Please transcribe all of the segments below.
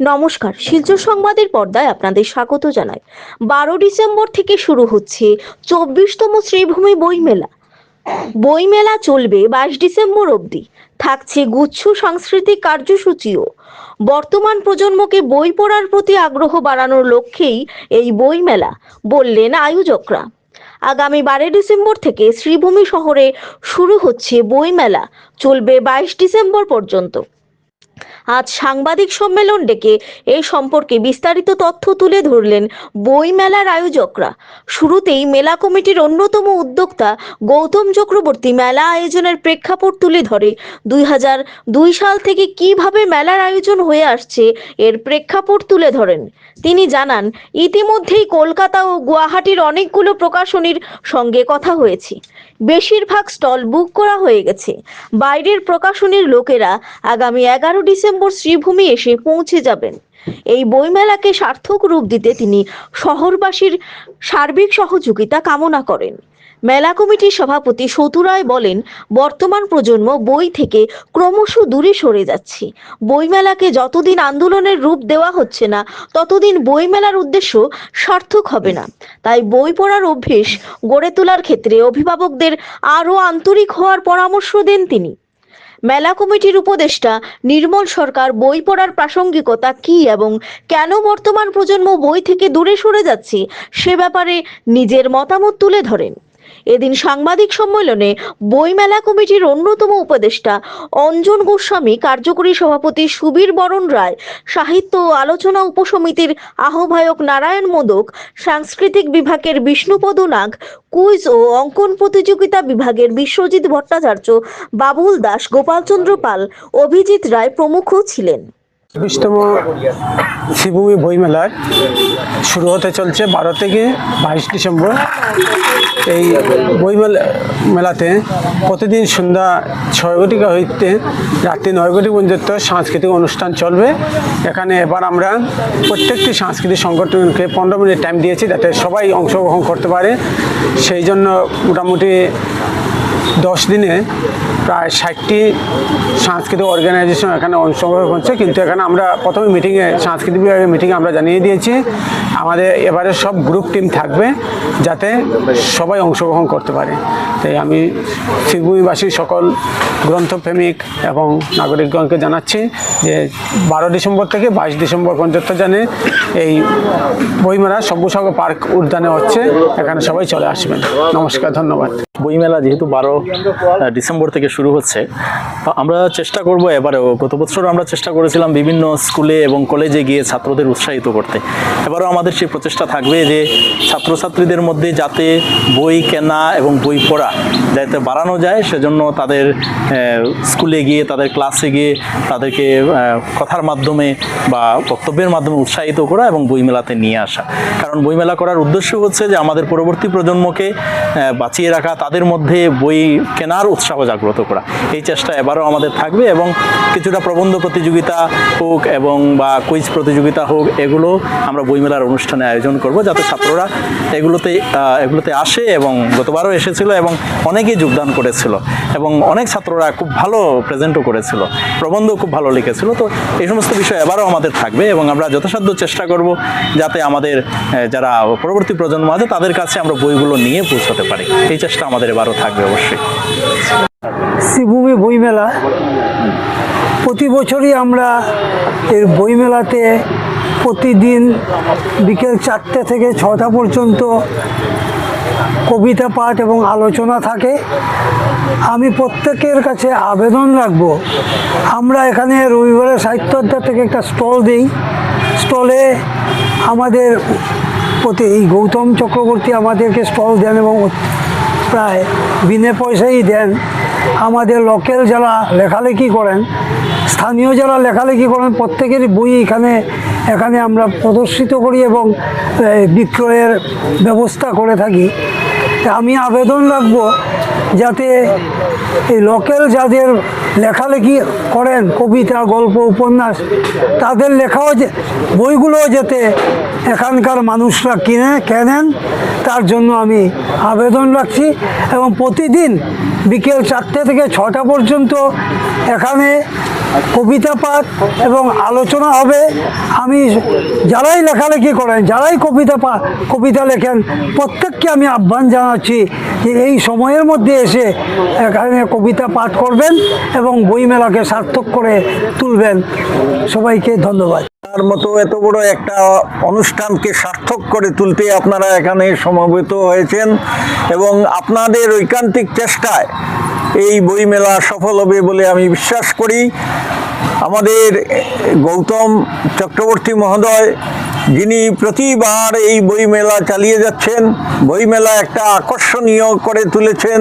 নমস্কার, শিলচর সংবাদের পর্দায় আপনাদের স্বাগত জানাই। বারো ডিসেম্বর থেকে শুরু হচ্ছে চব্বিশতম শ্রীভূমি বইমেলা। বইমেলা চলবে বাইশ ডিসেম্বর অবধি। থাকছে গুচ্ছ সাংস্কৃতিক কার্যসূচিও। বর্তমান প্রজন্মকে বই পড়ার প্রতি আগ্রহ বাড়ানোর লক্ষ্যেই এই বইমেলা, বললেন আয়োজকরা। আগামী বারোই ডিসেম্বর থেকে শ্রীভূমি শহরে শুরু হচ্ছে বইমেলা। চলবে বাইশ ডিসেম্বর পর্যন্ত। আজ সাংবাদিক সম্মেলন ডেকে এই সম্পর্কে বিস্তারিত তথ্য তুলে ধরলেন বই মেলার আয়োজকরা। শুরুতেই মেলা কমিটির অন্যতম উদ্যোক্তা গৌতম চক্রবর্তী মেলা আয়োজনের প্রেক্ষাপট তুলে ধরে। দুই হাজার দুই সাল থেকে কীভাবে মেলার আয়োজন হয়ে আসছে এর প্রেক্ষাপট তুলে ধরেন। তিনি জানান, ইতিমধ্যেই কলকাতা ও গুয়াহাটির অনেকগুলো প্রকাশনীর সঙ্গে কথা হয়েছে। বেশিরভাগ স্টল বুক করা হয়ে গেছে। বাইরের প্রকাশনীর লোকেরা আগামী এগারো ডিসেম্বর শ্রীভূমি এসে পৌঁছে যাবেন। এই বইমেলাকে সার্থক রূপ দিতে তিনি শহরবাসীর সার্বিক সহযোগিতা কামনা করেন। মেলা কমিটির সভাপতি সতু রায় বলেন, বর্তমান প্রজন্ম বই থেকে ক্রমশ দূরে সরে যাচ্ছে। বইমেলাকে যতদিন আন্দোলনের রূপ দেওয়া হচ্ছে না, ততদিন বইমেলার উদ্দেশ্য সার্থক হবে না। তাই বই পড়ার অভ্যেস গড়ে তোলার ক্ষেত্রে অভিভাবকদের আরও আন্তরিক হওয়ার পরামর্শ দেন তিনি। মেলা কমিটির উপদেষ্টা নির্মল সরকার বই পড়ার প্রাসঙ্গিকতা কি এবং কেন বর্তমান প্রজন্ম বই থেকে দূরে সরে যাচ্ছে, সে ব্যাপারে নিজের মতামত তুলে ধরেন। এদিন সাংবাদিক সম্মেলনে বইমেলা কমিটির অন্যতম উপদেষ্টা অঞ্জন গোস্বামী, কার্যকরী সভাপতি সুবীর বরণ রায়, সাহিত্য ও আলোচনা উপসমিতির আহ্বায়ক নারায়ণ মোদক, সাংস্কৃতিক বিভাগের বিষ্ণুপদ নাগ, কুইজ ও অঙ্কন প্রতিযোগিতা বিভাগের বিশ্বজিৎ ভট্টাচার্য, বাবুল দাস, গোপালচন্দ্র পাল, অভিজিৎ রায় প্রমুখ ছিলেন। বিশতম শিবভূমি বইমেলার শুরু হতে চলছে বারো থেকে বাইশ ডিসেম্বর। এই বইমেলা, মেলাতে প্রতিদিন সন্ধ্যা ছয় ঘটিকা হইতে রাত্রি নয় ঘটি পর্যন্ত সাংস্কৃতিক অনুষ্ঠান চলবে। এখানে এবার আমরা প্রত্যেকটি সাংস্কৃতিক সংগঠনকে পনেরো মিনিট টাইম দিয়েছি যাতে সবাই অংশগ্রহণ করতে পারে। সেই জন্য মোটামুটি দশ দিনে প্রায় ষাটটি সাংস্কৃতিক অর্গানাইজেশন এখানে অংশগ্রহণ করছে কিন্তু এখানে আমরা প্রথমে মিটিংয়ে সাংস্কৃতিক বিভাগের মিটিংয়ে আমরা জানিয়ে দিয়েছি, আমাদের এবারে সব গ্রুপ টিম থাকবে যাতে সবাই অংশগ্রহণ করতে পারে। তাই আমি শিবভূমিবাসীর সকল গ্রন্থপ্রেমিক এবং নাগরিকগণকে জানাচ্ছি যে বারো ডিসেম্বর থেকে বাইশ ডিসেম্বর পর্যন্ত জানে এই বইমেলা সব্যসাগর পার্ক উদ্যানে হচ্ছে, এখানে সবাই চলে আসবেন। নমস্কার, ধন্যবাদ। বইমেলা যেহেতু বারো ডিসেম্বর থেকে শুরু হচ্ছে। তো আমরা চেষ্টা করব এবারেও। গত বছর আমরা চেষ্টা করেছিলাম বিভিন্ন স্কুলে এবং কলেজে গিয়ে ছাত্রদের উৎসাহিত করতে। এবারও আমাদের সেই প্রচেষ্টা থাকবে যে ছাত্রছাত্রীদের মধ্যে যাতে বই কেনা এবং বই পড়া যাতে বাড়ানো যায়, সেজন্য তাদের স্কুলে গিয়ে, তাদের ক্লাসে গিয়ে তাদেরকে কথার মাধ্যমে বা বক্তব্যের মাধ্যমে উৎসাহিত করা এবং বইমেলাতে নিয়ে আসা। কারণ বইমেলা করার উদ্দেশ্য হচ্ছে যে আমাদের পরবর্তী প্রজন্মকে বাঁচিয়ে রাখা, তাদের মধ্যে বই কেনার উৎসাহ জাগ্রত করা। এই চেষ্টা এবারও আমাদের থাকবে এবং কিছুটা প্রবন্ধ প্রতিযোগিতা হোক এবং বা কুইজ প্রতিযোগিতা হোক, এগুলো আমরা বইমেলার অনুষ্ঠানে আয়োজন করব, যাতে ছাত্ররা এগুলোতে এগুলোতে আসে এবং গতবারও এসেছিল এবং অনেকেই যোগদান করেছিল এবং অনেক ছাত্ররা খুব ভালো প্রেজেন্টও করেছিল প্রবন্ধ খুব ভালো লিখেছিল। তো এই সমস্ত বিষয় এবারও আমাদের থাকবে এবং আমরা যথাসাধ্য চেষ্টা করব যাতে আমাদের যারা পরবর্তী প্রজন্ম আছে তাদের কাছে আমরা বইগুলো নিয়ে পৌঁছতে পারি। এই চেষ্টা আমাদের এবারও থাকবে অবশ্যই। শ্রীভূমি বইমেলা। প্রতি বছরই আমরা এর বইমেলাতে প্রতিদিন বিকেল চারটে থেকে ছটা পর্যন্ত কবিতা পাঠ এবং আলোচনা থাকে, আমি প্রত্যেকের কাছে আবেদন রাখব, আমরা এখানে রবিবারের সাহিত্য অধ্যায় থেকে একটা স্টল দিই। স্টলে আমাদের প্রতি এই গৌতম চক্রবর্তী আমাদেরকে স্টল দেন এবং প্রায় বিনে পয়সাই দেন। আমাদের লোকেল যারা লেখালেখি করেন, স্থানীয় যারা লেখালেখি করেন, প্রত্যেকেরই বই এখানে এখানে আমরা প্রদর্শিত করি এবং বিক্রয়ের ব্যবস্থা করে থাকি। আমি আবেদন রাখব যাতে এই লোকাল যাদের লেখালেখি করেন, কবিতা, গল্প, উপন্যাস, তাদের লেখাও যে, বইগুলোও যাতে এখানকার মানুষরা কিনে, কেনেন, তার জন্য আমি আবেদন রাখছি এবং প্রতিদিন বিকেল চারটে থেকে ছটা পর্যন্ত এখানে কবিতা পাঠ এবং আলোচনা হবে। আমি যারাই লেখালেখি করেন, যারাই কবিতা পা- কবিতা লেখেন, প্রত্যেককে আমি আহ্বান জানাচ্ছি যে এই সময়ের মধ্যে এসে এখানে কবিতা পাঠ করবেন এবং বইমেলাকে সার্থক করে তুলবেন। সবাইকে ধন্যবাদ। তার মতো এত বড় একটা অনুষ্ঠানকে সার্থক করে তুলতে আপনারা এখানে সমবেত হয়েছেন এবং আপনাদের ঐকান্তিক চেষ্টায় এই বইমেলা সফল হবে বলে আমি বিশ্বাস করি। আমাদের গৌতম চক্রবর্তী মহোদয়, যিনি প্রতিবার এই বইমেলা চালিয়ে যাচ্ছেন, বইমেলা একটা আকর্ষণীয় করে তুলেছেন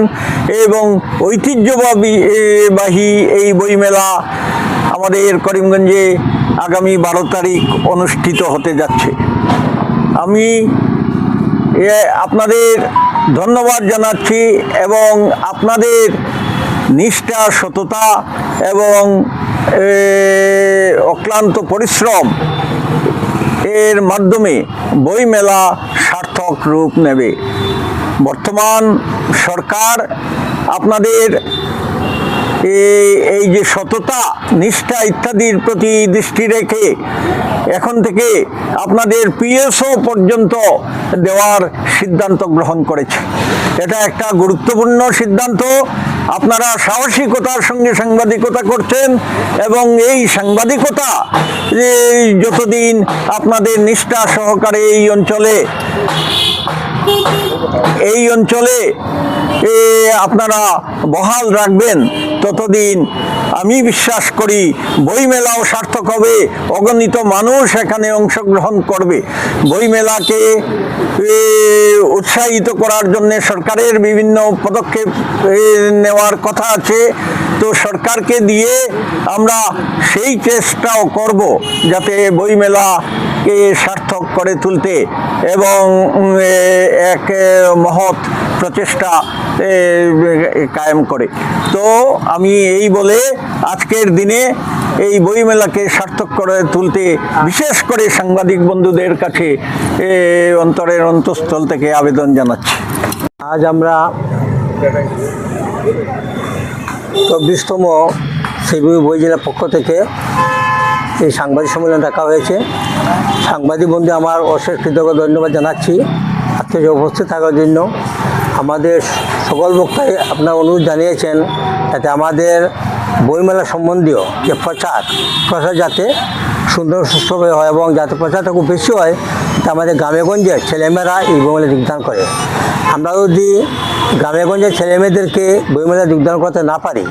এবং ঐতিহ্যবাহী এই বইমেলা আমাদের করিমগঞ্জে আগামী বারো তারিখ অনুষ্ঠিত হতে যাচ্ছে। আমি আপনাদের ধন্যবাদ জানাচ্ছি এবং আপনাদের নিষ্ঠা, সততা এবং অক্লান্ত পরিশ্রম এর মাধ্যমে বইমেলা সার্থক রূপ নেবে। বর্তমান সরকার আপনাদের এই যে সততা, নিষ্ঠা ইত্যাদির প্রতি দৃষ্টি রেখে এখন থেকে আপনাদের পিএসও পর্যন্ত দেওয়ার সিদ্ধান্ত গ্রহণ করেছে। এটা একটা গুরুত্বপূর্ণ সিদ্ধান্ত। আপনারা সাহসিকতার সঙ্গে সাংবাদিকতা করছেন এবং এই সাংবাদিকতা যতদিন আপনাদের নিষ্ঠা সহকারে এই অঞ্চলে এই অঞ্চলে আপনারা বহাল রাখবেন ততদিন আমি বিশ্বাস করি বইমেলাও সার্থক হবে অগণিত মানুষ এখানে অংশগ্রহণ করবে। বইমেলাকে উৎসাহিত করার জন্য সরকারের বিভিন্ন পদক্ষেপ এ, নেওয়ার কথা আছে, তো সরকারকে দিয়ে আমরা সেই চেষ্টাও করব যাতে বইমেলাকে সার্থক করে তুলতে এবং এক মহৎ প্রচেষ্টা কায়েম করে। তো আমি এই বলে আজকের দিনে এই বইমেলাকে সার্থক করে তুলতে, বিশেষ করে সাংবাদিক বন্ধুদের কাছে অন্তরের অন্তঃস্থল থেকে আবেদন জানাচ্ছি। আজ আমরা চব্বিশতম শিলিগুড়ি বই জেলার পক্ষ থেকে এই সাংবাদিক সম্মেলন রাখা হয়েছে। সাংবাদিক বন্ধু, আমার অশেষ কৃতজ্ঞ ধন্যবাদ জানাচ্ছি। আজকে উপস্থিত থাকার জন্য আমাদের সকল বক্তাই আপনার অনুরোধ জানিয়েছেন, যাতে আমাদের বইমেলা সম্বন্ধীয় যে প্রচার প্রচার যাতে সুন্দর সুস্থভাবে হয় এবং যাতে প্রচারটা খুব বেশি হয়, তা আমাদের গ্রামেগঞ্জে ছেলেমেয়েরা এই বইমেলা যোগদান করে। আমরা যদি গ্রামেগঞ্জের ছেলেমেয়েদেরকে বইমেলা যোগদান করতে না পারি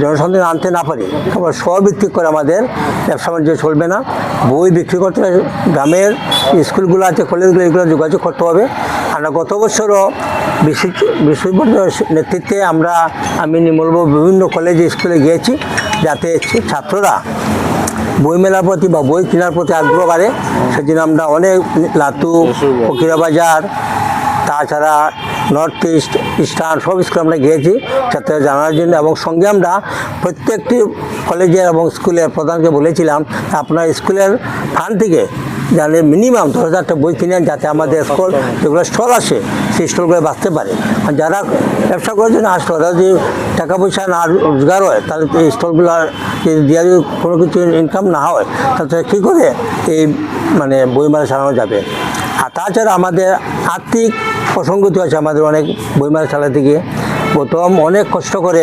জনসংখ্যা আনতে না পারি তারপর স্বভিত্তিক করে আমাদের ব্যবসা বাণিজ্য চলবে না। বই বিক্রি করতে গ্রামের স্কুলগুলো আছে, কলেজগুলো এগুলো যোগাযোগ করতে হবে। আমরা গত বছরও বিশ্ব বিশ্ববিদ্যালয়ের নেতৃত্বে আমরা আমি বলব বিভিন্ন কলেজে স্কুলে গিয়েছি যাতে ছাত্ররা বইমেলার প্রতি বা বই কেনার প্রতি আগ্রহ বাড়ে। সেজন্য আমরা অনেক লাতু ফকিরা বাজার তাছাড়া নর্থ ইস্ট ইস্টার্ন সব স্কুলে আমরা গিয়েছি ছাত্ররা জানার জন্য এবং সঙ্গে আমরা প্রত্যেকটি কলেজের এবং স্কুলের প্রধানকে বলেছিলাম আপনার স্কুলের ফান্ড থেকে জানে মিনিমাম দশ হাজারটা বই কিনেন যাতে আমাদের স্কুল যেগুলো স্টল আসে সেই স্টলগুলো বাঁচতে পারে। আর যারা ব্যবসা করার জন্য আসলো তারা যদি টাকা পয়সা না রোজগার হয় তাহলে এই স্টলগুলো যদি দেওয়া যদি কোনো কিছু ইনকাম না হয় তাহলে কী করে এই মানে বই বইমেলা চালানো যাবে? আর তাছাড়া আমাদের আর্থিক প্রসঙ্গতি আছে আমাদের অনেক বইমেলা চালাতে গিয়ে। প্রথম অনেক কষ্ট করে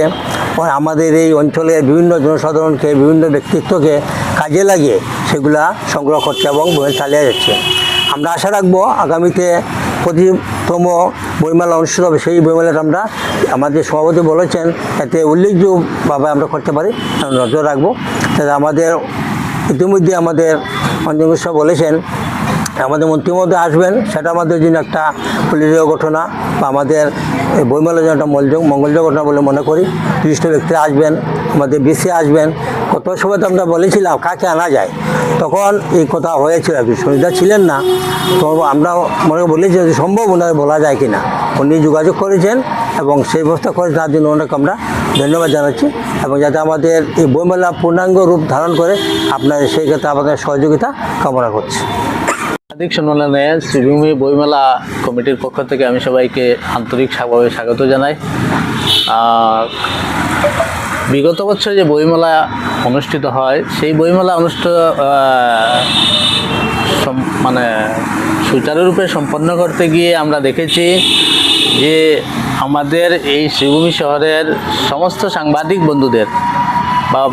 আমাদের এই অঞ্চলের বিভিন্ন জনসাধারণকে, বিভিন্ন ব্যক্তিত্বকে কাজে লাগিয়ে সেগুলা সংগ্রহ করছে এবং বই চালিয়ে যাচ্ছে। আমরা আশা রাখব আগামীতে প্রতিতম বইমেলা অনুষ্ঠিত হবে। সেই বইমেলাটা আমরা আমাদের সভাপতি বলেছেন, এতে উল্লেখযোগ্যভাবে আমরা করতে পারি। নজর রাখব। তাতে আমাদের ইতিমধ্যে আমাদের অঞ্জন বলেছেন আমাদের মন্ত্রীর মধ্যে আসবেন, সেটা আমাদের জন্য একটা পুলিশীয় ঘটনা বা আমাদের বইমেলার জন্য একটা মঙ্গল মঙ্গলজনক ঘটনা বলে মনে করি। বিশিষ্ট ব্যক্তিরা আসবেন, আমাদের বেশি আসবেন। কত সময় তো আমরা বলেছিলাম, কাকে আনা যায়? তখন এই কথা হয়েছিল সুনিতা ছিলেন না। তো আমরা মনে বলেছি যদি সম্ভব ওনাকে বলা যায় কি না উনি যোগাযোগ করেছেন এবং সেই ব্যবস্থা করে তার জন্য ওনাকে আমরা ধন্যবাদ জানাচ্ছি। এবং যাতে আমাদের এই বইমেলা পূর্ণাঙ্গ রূপ ধারণ করে, আপনাদের সেই ক্ষেত্রে আমাদের সহযোগিতা কামনা করছি। সাংবাদিক সম্মেলনে শ্রীভূমি বইমেলা কমিটির পক্ষ থেকে আমি সবাইকে আন্তরিক স্বাভাবে স্বাগত জানাই। বিগত বছর যে বইমেলা অনুষ্ঠিত হয়, সেই বইমেলা অনুষ্ঠিত মানে সুচারুরূপে সম্পন্ন করতে গিয়ে আমরা দেখেছি যে আমাদের এই শ্রীভূমি শহরের সমস্ত সাংবাদিক বন্ধুদের বা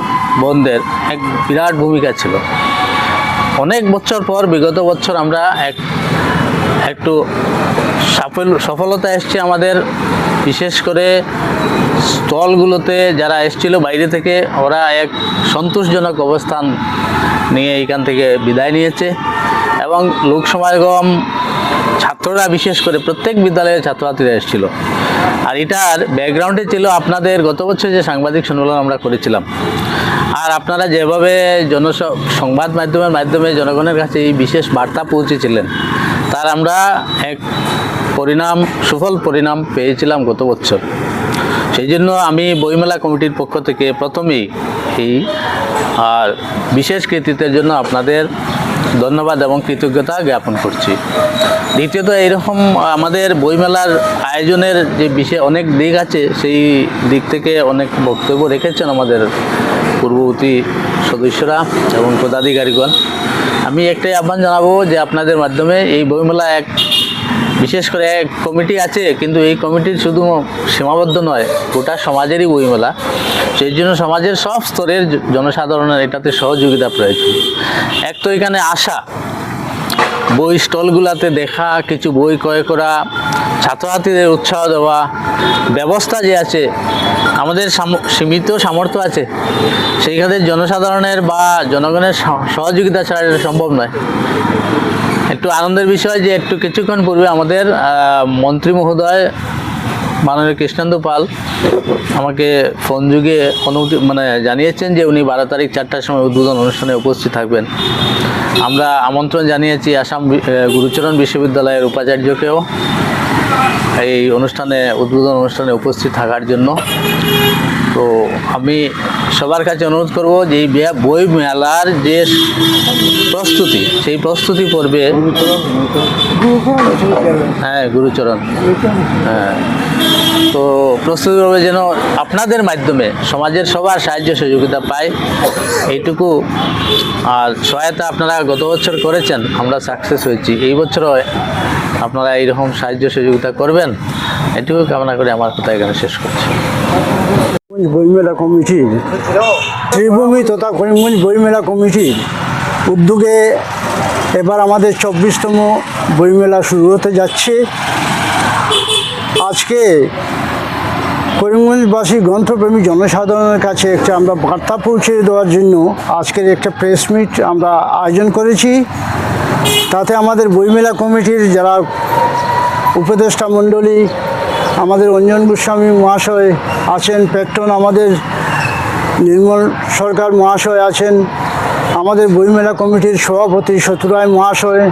বোনদের এক বিরাট ভূমিকা ছিল। অনেক বছর পর, বিগত বছর আমরা এক, একটু সফল সফলতা এসছে আমাদের। বিশেষ করে স্টলগুলোতে যারা এসছিল বাইরে থেকে, ওরা এক সন্তোষজনক অবস্থান নিয়ে এখান থেকে বিদায় নিয়েছে। এবং লোক সমাগম ছাত্ররা, বিশেষ করে প্রত্যেক বিদ্যালয়ের ছাত্রছাত্রীরা এসেছিল। আর এটার ব্যাকগ্রাউন্ডে ছিল আপনাদের, গত বছর যে সাংবাদিক সম্মেলন আমরা করেছিলাম আর আপনারা যেভাবে জন সংবাদ মাধ্যমের মাধ্যমে জনগণের কাছে এই বিশেষ বার্তা পৌঁছেছিলেন, তার আমরা এক পরিণাম, সুফল পরিণাম পেয়েছিলাম গত বছর। সেই জন্য আমি বইমেলা কমিটির পক্ষ থেকে প্রথমেই এই, আর বিশেষ কৃতিত্বের জন্য আপনাদের ধন্যবাদ এবং কৃতজ্ঞতা জ্ঞাপন করছি। দ্বিতীয়ত, এইরকম আমাদের বইমেলার আয়োজনের যে বিশেষ অনেক দিক আছে, সেই দিক থেকে অনেক বক্তব্য রেখেছেন আমাদের পূর্ববর্তী সদস্যরা এবং পদাধিকারীগণ। আমি একটাই আহ্বান জানাব যে আপনাদের মাধ্যমে এই বইমেলা এক বিশেষ করে এক কমিটি আছে, কিন্তু এই কমিটির শুধু সীমাবদ্ধ নয়, গোটা সমাজেরই বইমেলা। সেই জন্য সমাজের সব স্তরের জনসাধারণের এটাতে সহযোগিতা প্রয়োজন। এক তো এখানে আসা বই স্টলগুলাতে দেখা, কিছু বই ক্রয় করা, ছাত্রছাত্রীদের উৎসাহ দেওয়া, ব্যবস্থা যে আছে, আমাদের সীমিত সামর্থ্য আছে, সেইখানে জনসাধারণের বা জনগণের সহযোগিতা ছাড়া এটা সম্ভব নয়। একটু আনন্দের বিষয় যে একটু কিছুক্ষণ পূর্বে আমাদের মন্ত্রী মহোদয় মাননীয় কৃষ্ণেন্দু পাল আমাকে ফোন যুগে অনুমতি মানে জানিয়েছেন যে উনি বারো তারিখ চারটার সময় উদ্বোধন অনুষ্ঠানে উপস্থিত থাকবেন। আমরা আমন্ত্রণ জানিয়েছি আসাম গুরুচরণ বিশ্ববিদ্যালয়ের উপাচার্যকেও এই অনুষ্ঠানে উদ্বোধন অনুষ্ঠানে উপস্থিত থাকার জন্য। তো আমি সবার কাছে অনুরোধ করব যে এই বই মেলার যে প্রস্তুতি সেই প্রস্তুতি পর্বে হ্যাঁ গুরুচরণ। হ্যাঁ। তো প্রস্তুতি পর্বে যেন আপনাদের মাধ্যমে সমাজের সবার সাহায্য সহযোগিতা পায়, এইটুকু আর সহায়তা আপনারা গত বছর করেছেন, আমরা সাকসেস হয়েছি। এই বছরও আপনারা এইরকম সাহায্য সহযোগিতা করবেন, এটুকু কামনা করে আমার কথা এখানে শেষ করছি। বইমেলা কমিটির শ্রীভূমি তথা করিমগঞ্জ বইমেলা কমিটির উদ্যোগে এবার আমাদের চব্বিশতম বইমেলা শুরু হতে যাচ্ছে। আজকে করিমগঞ্জবাসী গ্রন্থপ্রেমী জনসাধারণের কাছে একটা আমরা বার্তা পৌঁছে দেওয়ার জন্য আজকের একটা প্রেস মিট আমরা আয়োজন করেছি। তাতে আমাদের বইমেলা কমিটির যারা উপদেষ্টা মণ্ডলী, আমাদের অঞ্জন গোস্বামী মহাশয় আছেন পেট্রন আমাদের, নির্মল সরকার মহাশয় আছেন আমাদের বইমেলা কমিটির সভাপতি শত্রুরায় মহাশয়,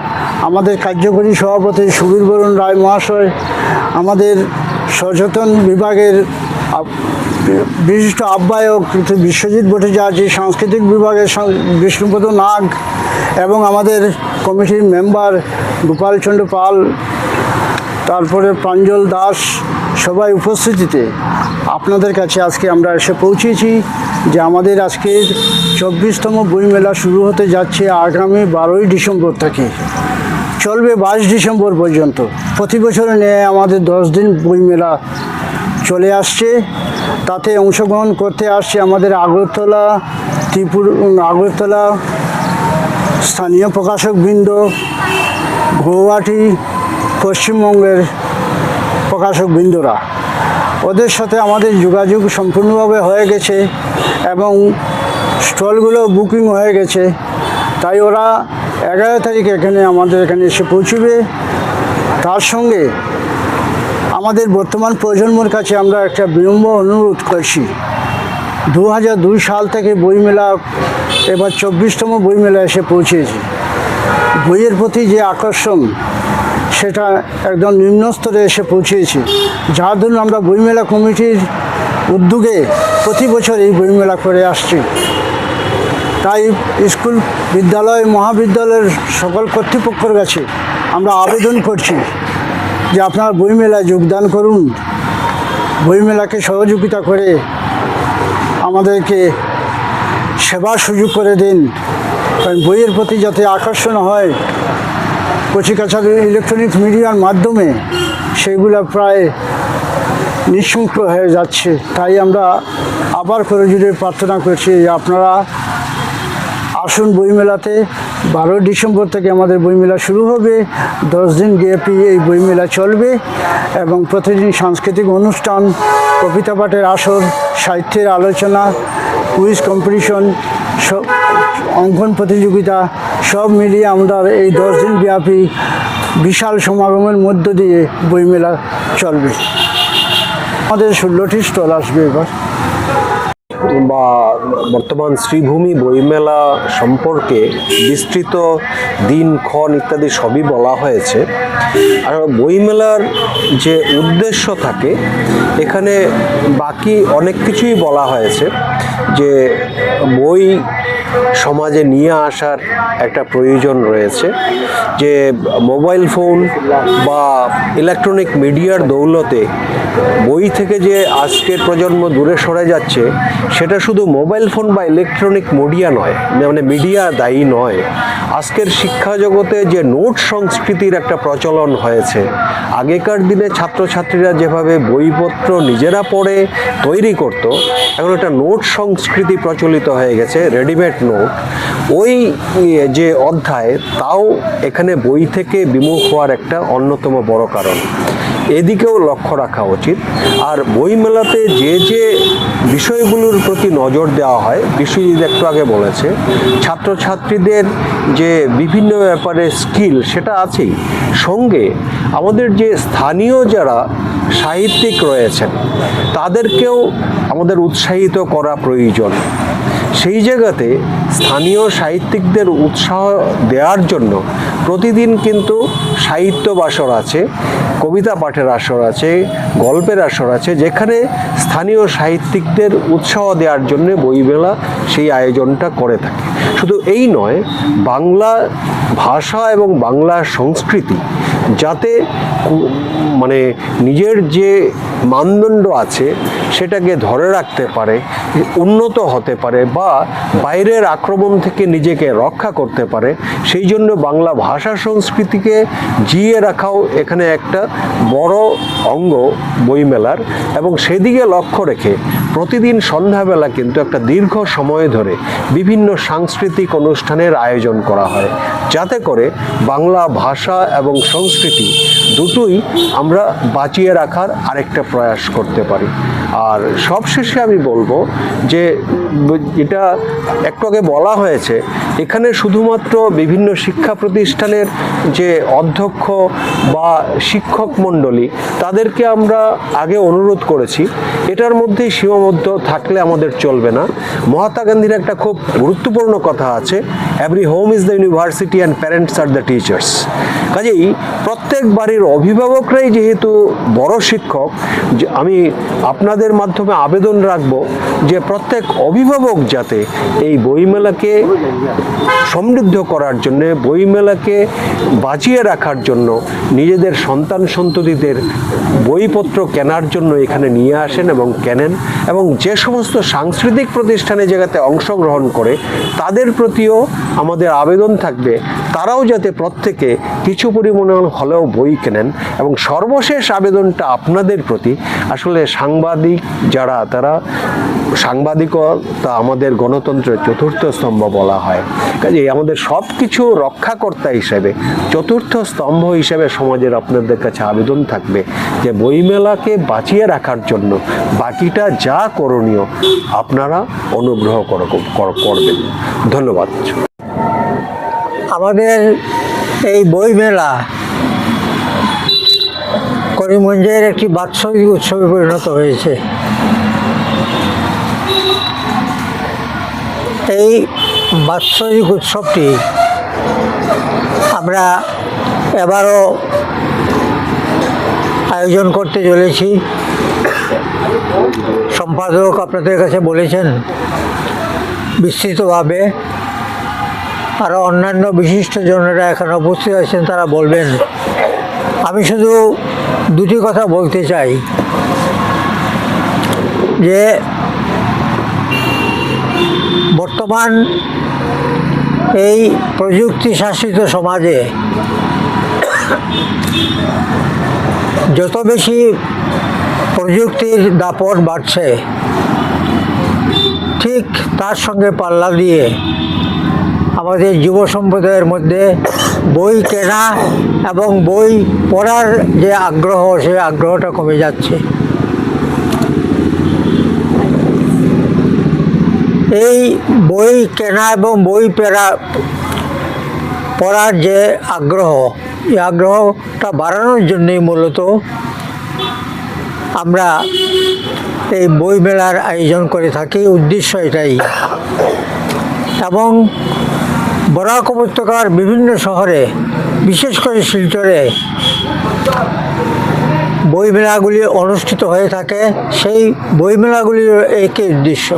আমাদের কার্যকরী সভাপতি সুবীর বরুণ রায় মহাশয়, আমাদের সচেতন বিভাগের বিশিষ্ট আহ্বায়ক বিশ্বজিৎ ভট্টাচার্য, সাংস্কৃতিক বিভাগের বিষ্ণুপদ নাগ এবং আমাদের কমিটির মেম্বার গোপালচন্দ্র পাল, তারপরে প্রাঞ্জল দাস সবাই উপস্থিতিতে আপনাদের কাছে আজকে আমরা এসে পৌঁছেছি যে আমাদের আজকের চব্বিশতম বইমেলা শুরু হতে যাচ্ছে আগামী বারোই ডিসেম্বর থেকে। চলবে বাইশ ডিসেম্বর পর্যন্ত। প্রতি বছরে নিয়ে আমাদের দশ দিন বইমেলা চলে আসছে। তাতে অংশগ্রহণ করতে আসছে আমাদের আগরতলা ত্রিপুর আগরতলা স্থানীয় প্রকাশকবৃন্দ, গৌহাটি, পশ্চিমবঙ্গের প্রকাশক বৃন্দরা ওদের সাথে আমাদের যোগাযোগ সম্পূর্ণভাবে হয়ে গেছে এবং স্টলগুলো বুকিং হয়ে গেছে। তাই ওরা এগারো তারিখ এখানে আমাদের এখানে এসে পৌঁছবে। তার সঙ্গে আমাদের বর্তমান প্রজন্মর কাছে আমরা একটা বিলম্ব অনুরোধ করছি। দু হাজার দুই সাল থেকে বইমেলা, এবার চব্বিশতম বইমেলা এসে পৌঁছেছে। বইয়ের প্রতি যে আকর্ষণ, সেটা একদম নিম্ন স্তরে এসে পৌঁছেছে। যার জন্য আমরা বইমেলা কমিটির উদ্যোগে প্রতি বছর এই বইমেলা করে আসছি। তাই স্কুল বিদ্যালয়, মহাবিদ্যালয়ের সকল কর্তৃপক্ষের কাছে আমরা আবেদন করছি যে আপনারা বইমেলায় যোগদান করুন। বইমেলাকে সহযোগিতা করে আমাদেরকে সেবার সুযোগ করে দিন। কারণ বইয়ের প্রতি যাতে আকর্ষণ হয় কচিকাছার ইলেকট্রনিক্স মিডিয়ার মাধ্যমে সেগুলো প্রায় নিঃশুল্ক হয়ে যাচ্ছে। তাই আমরা আবার করে জুড়ে প্রার্থনা করছি আপনারা আসুন বইমেলাতে। বারোই ডিসেম্বর থেকে আমাদের বইমেলা শুরু হবে। দশ দিন ব্যাপী এই বইমেলা চলবে এবং প্রতিদিন সাংস্কৃতিক অনুষ্ঠান, কবিতা পাঠের আসর, সাহিত্যের আলোচনা কুইজ কম্পিটিশন সব অঙ্কন প্রতিযোগিতা, সব মিলিয়ে আমরা এই দশ দিন ব্যাপী বিশাল সমাগমের মধ্য দিয়ে বইমেলা চলবে। আমাদের ষোলোটি স্টল আসবে এবার। বা বর্তমান শ্রীভূমি বইমেলা সম্পর্কে বিস্তৃত দিন, ক্ষণ ইত্যাদি সবই বলা হয়েছে। আর বইমেলার যে উদ্দেশ্য থাকে, এখানে বাকি অনেক কিছুই বলা হয়েছে। যে বই সমাজে নিয়ে আসার একটা প্রয়োজন রয়েছে যে মোবাইল ফোন বা ইলেকট্রনিক মিডিয়ার দৌলতে বই থেকে যে আজকের প্রজন্ম দূরে সরে যাচ্ছে, সেটা শুধু মোবাইল ফোন বা ইলেকট্রনিক মিডিয়া নয় মানে মিডিয়া দায়ী নয়। আজকের শিক্ষা জগতে যে নোট সংস্কৃতির একটা প্রচলন হয়েছে, আগেকার দিনে ছাত্রছাত্রীরা যেভাবে বইপত্র নিজেরা পড়ে, তৈরি করত, এখন একটা নোট সংস্কৃতি প্রচলিত হয়ে গেছে, রেডিমেড নোট ওই ইয়ে যে অধ্যায়, তাও এখানে বই থেকে বিমুখ হওয়ার একটা অন্যতম বড় কারণ। এদিকেও লক্ষ্য রাখা উচিত। আর বইমেলাতে যে যে বিষয়গুলোর প্রতি নজর দেওয়া হয়, বিশ্বজিৎ একটু আগে বলেছে, ছাত্রছাত্রীদের যে বিভিন্ন ব্যাপারে স্কিল, সেটা আছেই। সঙ্গে আমাদের যে স্থানীয় যারা সাহিত্যিক রয়েছেন, তাদেরকেও আমাদের উৎসাহিত করা প্রয়োজন। সেই জায়গাতে স্থানীয় সাহিত্যিকদের উৎসাহ দেওয়ার জন্য প্রতিদিন কিন্তু সাহিত্য বাসর আছে, কবিতা পাঠের আসর আছে, গল্পের আসর আছে, যেখানে স্থানীয় সাহিত্যিকদের উৎসাহ দেওয়ার জন্য বইমেলা সেই আয়োজনটা করে থাকে। শুধু এই নয়, বাংলা ভাষা এবং বাংলা সংস্কৃতি যাতে মানে নিজের যে মানদণ্ড আছে সেটাকে ধরে রাখতে পারে, উন্নত হতে পারে বা বাইরের আক্রমণ থেকে নিজেকে রক্ষা করতে পারে, সেই জন্য বাংলা ভাষা সংস্কৃতিকে জিয়ে রাখাও এখানে একটা বড় অঙ্গ বইমেলার। এবং সেদিকে লক্ষ্য রেখে প্রতিদিন সন্ধ্যাবেলা কিন্তু একটা দীর্ঘ সময় ধরে বিভিন্ন সাংস্কৃতিক অনুষ্ঠানের আয়োজন করা হয়। যাতে করে বাংলা ভাষা এবং সংস্কৃতি দুটোই আমরা বাঁচিয়ে রাখার আরেকটা প্রয়াস করতে পারি। আর সবশেষে আমি বলব যে, এটা একটু আগে বলা হয়েছে, এখানে শুধুমাত্র বিভিন্ন শিক্ষা প্রতিষ্ঠানের যে অধ্যক্ষ বা শিক্ষক মণ্ডলী, তাদেরকে আমরা আগে অনুরোধ করেছি। এটার মধ্যেই সীমাবদ্ধ থাকলে আমাদের চলবে না। মহাত্মা গান্ধীর একটা খুব গুরুত্বপূর্ণ কথা আছে every home is the university and parents R the teachers কাজেই প্রত্যেক বাড়ির অভিভাবকরাই যেহেতু বড় শিক্ষক আমি আপনাদের মাধ্যমে আবেদন রাখব যে প্রত্যেক অভিভাবক যাতে এই বইমেলাকে সমৃদ্ধ করার জন্য, বইমেলাকে বাঁচিয়ে রাখার জন্য, নিজেদের সন্তান সন্ততিদের বইপত্র কেনার জন্য এখানে নিয়ে আসেন এবং কেনেন এবং যে সমস্ত সাংস্কৃতিক প্রতিষ্ঠানে জায়গাতে অংশগ্রহণ করে, তাদের প্রতিও আমাদের আবেদন থাকবে। তারাও যাতে প্রত্যেকে কিছু পরিমাণ হলেও বই কেনেন এবং সর্বশেষ আবেদনটা আপনাদের প্রতি। আসলে সাংবাদিক যারা, তারা সাংবাদিকতা আমাদের গণতন্ত্রের চতুর্থ স্তম্ভ বলা হয়। কাজেই আমাদের সব কিছু রক্ষাকর্তা হিসেবে, চতুর্থ স্তম্ভ হিসেবে সমাজের আপনাদের কাছে আবেদন থাকবে যে বইমেলাকে বাঁচিয়ে রাখার জন্য বাকিটা যা করণীয় আপনারা অনুগ্রহ কর- কর- করবেন। ধন্যবাদ। আমাদের এই বইমেলা করিমগঞ্জের একটি বাৎসরিক উৎসবে পরিণত হয়েছে। এই বাৎসরিক উৎসবটি আমরা এবারও আয়োজন করতে চলেছি। সম্পাদক আপনাদের কাছে বলেছেন, বিস্তৃতভাবে আরও অন্যান্য বিশিষ্টজনেরা এখানে উপস্থিত আছেন, তারা বলবেন। আমি শুধু দুটি কথা বলতে চাই, যে বর্তমান এই প্রযুক্তি শাসিত সমাজে যত বেশি প্রযুক্তির দাপট বাড়ছে, ঠিক তার সঙ্গে পাল্লা দিয়ে আমাদের যুব সম্প্রদায়ের মধ্যে বই কেনা এবং বই পড়ার যে আগ্রহ সেই আগ্রহটা কমে যাচ্ছে। এই বই কেনা এবং বই পেরা, পড়ার যে আগ্রহ, এই আগ্রহটা বাড়ানোর জন্যই মূলত আমরা এই বই মেলার আয়োজন করে থাকি। উদ্দেশ্য এটাই। এবং বরাক উপত্যকার বিভিন্ন শহরে, বিশেষ করে শিলচরে বইমেলাগুলি অনুষ্ঠিত হয়ে থাকে। সেই বইমেলাগুলির একই উদ্দেশ্য।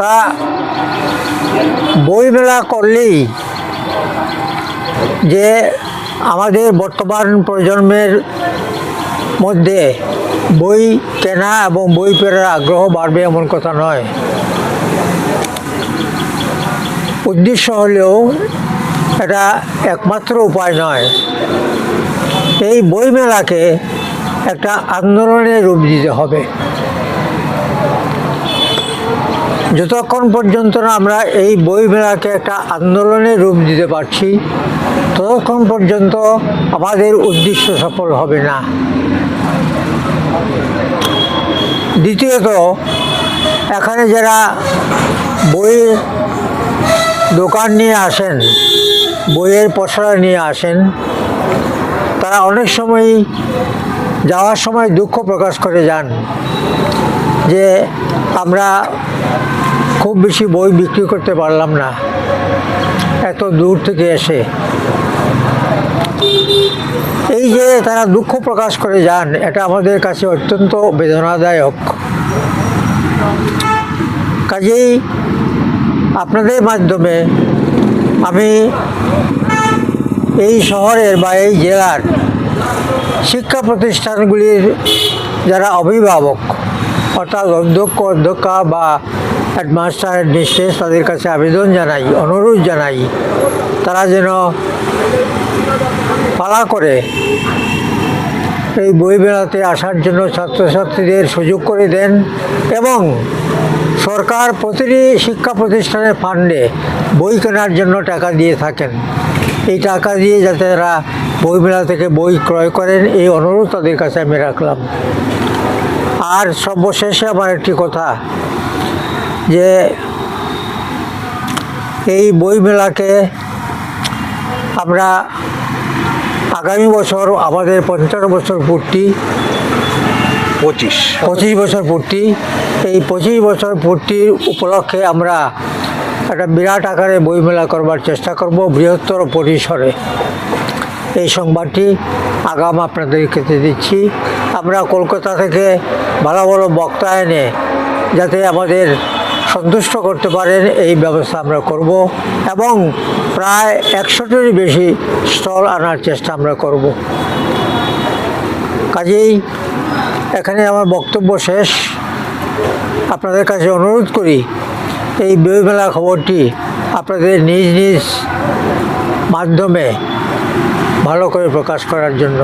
তা বইমেলা করলেই যে আমাদের বর্তমান প্রজন্মের মধ্যে বই কেনা এবং বই পড়ার আগ্রহ বাড়বে এমন কথা নয়। উদ্দেশ্য হলেও এটা একমাত্র উপায় নয়। এই বইমেলাকে একটা আন্দোলনের রূপ দিতে হবে। যতক্ষণ পর্যন্ত না আমরা এই বই মেলাকে একটা আন্দোলনের রূপ দিতে পারছি, ততক্ষণ পর্যন্ত আমাদের উদ্দেশ্য সফল হবে না। দ্বিতীয়ত, এখানে যারা বই দোকান নিয়ে আসেন, বইয়ের পসরা নিয়ে আসেন, তারা অনেক সময় যাওয়ার সময় দুঃখ প্রকাশ করে যান যে আমরা খুব বেশি বই বিক্রি করতে পারলাম না। এত দূর থেকে এসে। এই যে তারা দুঃখ প্রকাশ করে যান এটা আমাদের কাছে অত্যন্ত বেদনাদায়ক। কাজেই আপনাদের মাধ্যমে আমি এই শহরের বা এই জেলার শিক্ষা প্রতিষ্ঠানগুলির যারা অভিভাবক, অর্থাৎ অধ্যক্ষ, অধ্যক্ষা বা হেডমাস্টার হেডমিস্ট্রেস তাদের কাছে আবেদন জানাই, অনুরোধ জানাই। তারা যেন পালা করে এই বই মেলাতে আসার জন্য ছাত্রছাত্রীদের সুযোগ করে দেন এবং সরকার প্রতিটি শিক্ষা প্রতিষ্ঠানের ফান্ডে বই কেনার জন্য টাকা দিয়ে থাকেন। এই টাকা দিয়ে যাতে তারা বই মেলা থেকে বই ক্রয় করেন, এই অনুরোধ তাদের কাছে আমি রাখলাম। আর সর্বশেষে আমার একটি কথা যে এই বই মেলাকে আমরা আগামী বছর আমাদের পঞ্চান্ন বছর পূর্তি পঁচিশ। পঁচিশ বছর পূর্তি এই পঁচিশ বছর পূর্তির উপলক্ষে আমরা একটা বিরাট আকারে বইমেলা করবার চেষ্টা করব বৃহত্তর পরিসরে। এই সংবাদটি আগাম আপনাদেরকে দিচ্ছি। আমরা কলকাতা থেকে ভালো ভালো বক্তা এনে যাতে আমাদের সন্তুষ্ট করতে পারেন, এই ব্যবস্থা আমরা করব এবং প্রায় একশোটির বেশি স্টল আনার চেষ্টা আমরা করব। কাজেই এখানে আমার বক্তব্য শেষ। আপনাদের কাছে অনুরোধ করি, এই বইমেলা খবরটি আপনাদের নিজ নিজ মাধ্যমে ভালো করে প্রকাশ করার জন্য।